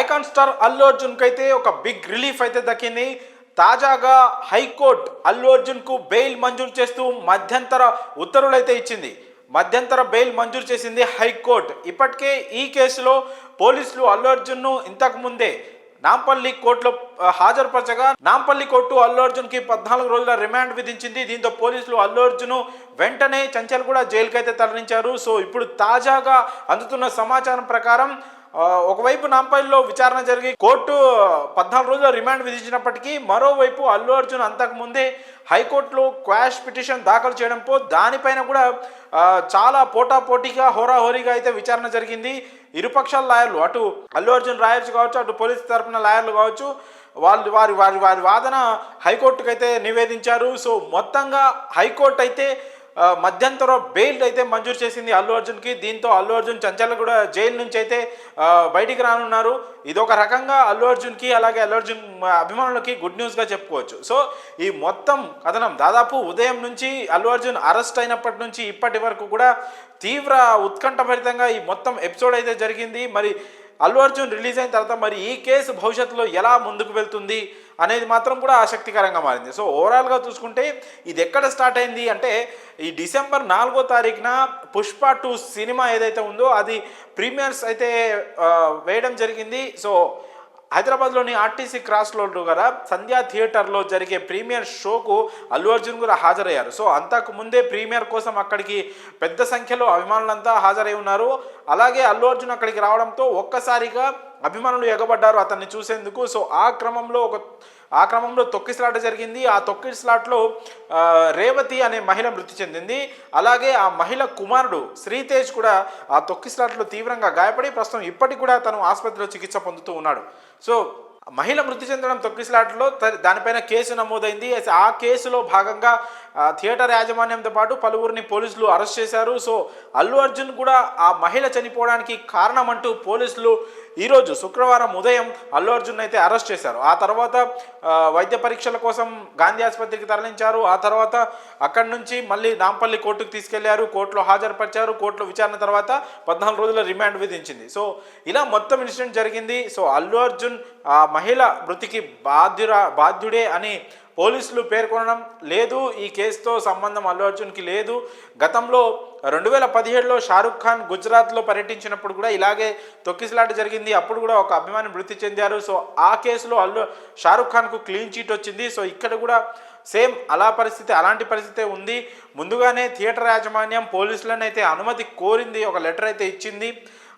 Icon star Allu అర్జున్కి అయితే ఒక బిగ్ రిలీఫ్ అయితే దక్కింది. తాజాగా హైకోర్టు అల్లు అర్జున్కు బెయిల్ మంజూరు చేస్తూ మధ్యంతర ఉత్తర్వులు అయితే ఇచ్చింది. మధ్యంతర బెయిల్ మంజూరు చేసింది హైకోర్టు. ఇప్పటికే ఈ కేసులో పోలీసులు అల్లు అర్జున్ను ఇంతకు ముందే నాంపల్లి కోర్టులో హాజరుపరచగా నాంపల్లి కోర్టు అల్లు అర్జున్కి పద్నాలుగు రోజుల రిమాండ్ విధించింది. దీంతో పోలీసులు అల్లు అర్జున్ వెంటనే చంచల్ కూడా జైలుకైతే తరలించారు. సో ఇప్పుడు తాజాగా అందుతున్న సమాచారం ప్రకారం ఒకవైపు నాంపల్లిలో విచారణ జరిగి కోర్టు పద్నాలుగు రోజుల రిమాండ్ విధించినప్పటికీ మరోవైపు అల్లు అర్జున్ అంతకు ముందే హైకోర్టులో క్వాష్ పిటిషన్ దాఖలు చేయడంతో దానిపైన కూడా చాలా పోటాపోటీగా హోరాహోరీగా అయితే విచారణ జరిగింది. ఇరుపక్షాల లాయర్లు అటు అల్లు అర్జున్ లాయర్స్ కావచ్చు అటు పోలీస్ తరపున లాయర్లు కావచ్చు వాళ్ళు వారి వారి వారి వాదన హైకోర్టుకు అయితే నివేదించారు. సో మొత్తంగా హైకోర్టు అయితే మధ్యంతరం బెయిల్ అయితే మంజూరు చేసింది అల్లు అర్జున్కి. దీంతో అల్లు అర్జున్ చంచల్ కూడా జైలు నుంచి అయితే బయటికి రానున్నారు. ఇదొక రకంగా అల్లు అర్జున్కి అలాగే అల్లు అర్జున్ అభిమానులకి గుడ్ న్యూస్గా చెప్పుకోవచ్చు. సో ఈ మొత్తం కథనం దాదాపు ఉదయం నుంచి అల్లు అర్జున్ అరెస్ట్ అయినప్పటి నుంచి ఇప్పటి వరకు కూడా తీవ్ర ఉత్కంఠభరితంగా ఈ మొత్తం ఎపిసోడ్ అయితే జరిగింది. మరి అల్లు అర్జున్ రిలీజ్ అయిన తర్వాత మరి ఈ కేసు భవిష్యత్తులో ఎలా ముందుకు వెళ్తుంది? అనేది మాత్రం కూడా ఆసక్తికరంగా మారింది. సో ఓవరాల్గా చూసుకుంటే ఇది ఎక్కడ స్టార్ట్ అయింది అంటే ఈ డిసెంబర్ నాలుగో తారీఖున పుష్ప టూ సినిమా ఏదైతే ఉందో అది ప్రీమియర్స్ అయితే వేయడం జరిగింది. సో హైదరాబాద్లోని ఆర్టీసీ క్రాస్ క్రాస్లో గారా సంధ్యా థియేటర్లో జరిగే ప్రీమియర్ షోకు అల్లు అర్జున్ కూడా హాజరయ్యారు. సో అంతకు ముందే ప్రీమియర్ కోసం అక్కడికి పెద్ద సంఖ్యలో అభిమానులంతా హాజరై ఉన్నారు. అలాగే అల్లు అర్జున్ అక్కడికి రావడంతో ఒక్కసారిగా అభిమానులు ఎగబడ్డారు అతన్ని చూసేందుకు. సో ఆ క్రమంలో ఒక ఆ క్రమంలో తొక్కిసలాట జరిగింది. ఆ తొక్కిసలాట్లో రేవతి అనే మహిళ మృతి చెందింది. అలాగే ఆ మహిళ కుమారుడు శ్రీతేజ్ కూడా ఆ తొక్కిసలాట్లో తీవ్రంగా గాయపడి ప్రస్తుతం ఇప్పటికి కూడా తను ఆసుపత్రిలో చికిత్స పొందుతూ ఉన్నాడు. సో మహిళ మృతి చెందడం తొక్కిసలాటలో దానిపైన కేసు నమోదైంది. ఆ కేసులో భాగంగా ఆ, థియేటర్ యాజమాన్యంతో పాటు పలువురిని పోలీసులు అరెస్ట్ చేశారు. సో అల్లు అర్జున్ కూడా ఆ మహిళ చనిపోవడానికి కారణమంటూ పోలీసులు ఈరోజు శుక్రవారం ఉదయం అల్లు అర్జున్ అయితే అరెస్ట్ చేశారు. ఆ తర్వాత వైద్య పరీక్షల కోసం గాంధీ ఆసుపత్రికి తరలించారు. ఆ తర్వాత అక్కడి నుంచి మళ్ళీ నాంపల్లి కోర్టుకు తీసుకెళ్ళారు. కోర్టులో హాజరుపరిచారు. కోర్టులో విచారణ తర్వాత పద్నాలుగు రోజుల రిమాండ్ విధించింది. సో ఇలా మొత్తం ఇన్సిడెంట్ జరిగింది. సో అల్లు అర్జున్ ఆ మహిళ మృతికి బాధ్యురా బాధ్యుడే అని పోలీసులు పేర్కొనడం లేదు ఈ కేసుతో సంబంధం అల్లు అర్జున్కి లేదు. గతంలో రెండు వేల పదిహేడులో షారుఖ్ ఖాన్ గుజరాత్లో పర్యటించినప్పుడు కూడా ఇలాగే తొక్కిసలాట జరిగింది. అప్పుడు కూడా ఒక అభిమాని మృతి చెందారు. సో ఆ కేసులో అల్లు షారుఖ్ ఖాన్కు క్లీన్ చీట్ వచ్చింది. సో ఇక్కడ కూడా సేమ్ అలా పరిస్థితి అలాంటి పరిస్థితే ఉంది. ముందుగానే థియేటర్ యాజమాన్యం పోలీసులను అయితే అనుమతి కోరింది ఒక లెటర్ అయితే ఇచ్చింది.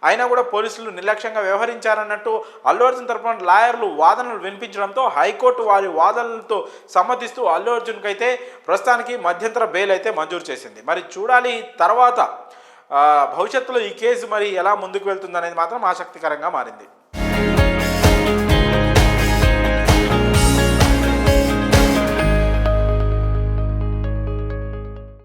అయినా కూడా పోలీసులు నిర్లక్ష్యంగా వ్యవహరించారన్నట్టు అల్లు అర్జున్ తరపున లాయర్లు వాదనలు వినిపించడంతో హైకోర్టు వారి వాదనలతో సమ్మతిస్తూ అల్లు అర్జున్కి అయితే ప్రస్తుతానికి మధ్యంతర బెయిల్ అయితే మంజూరు చేసింది. మరి చూడాలి తర్వాత భవిష్యత్తులో ఈ కేసు మరి ఎలా ముందుకు వెళ్తుందనేది మాత్రం ఆసక్తికరంగా మారింది.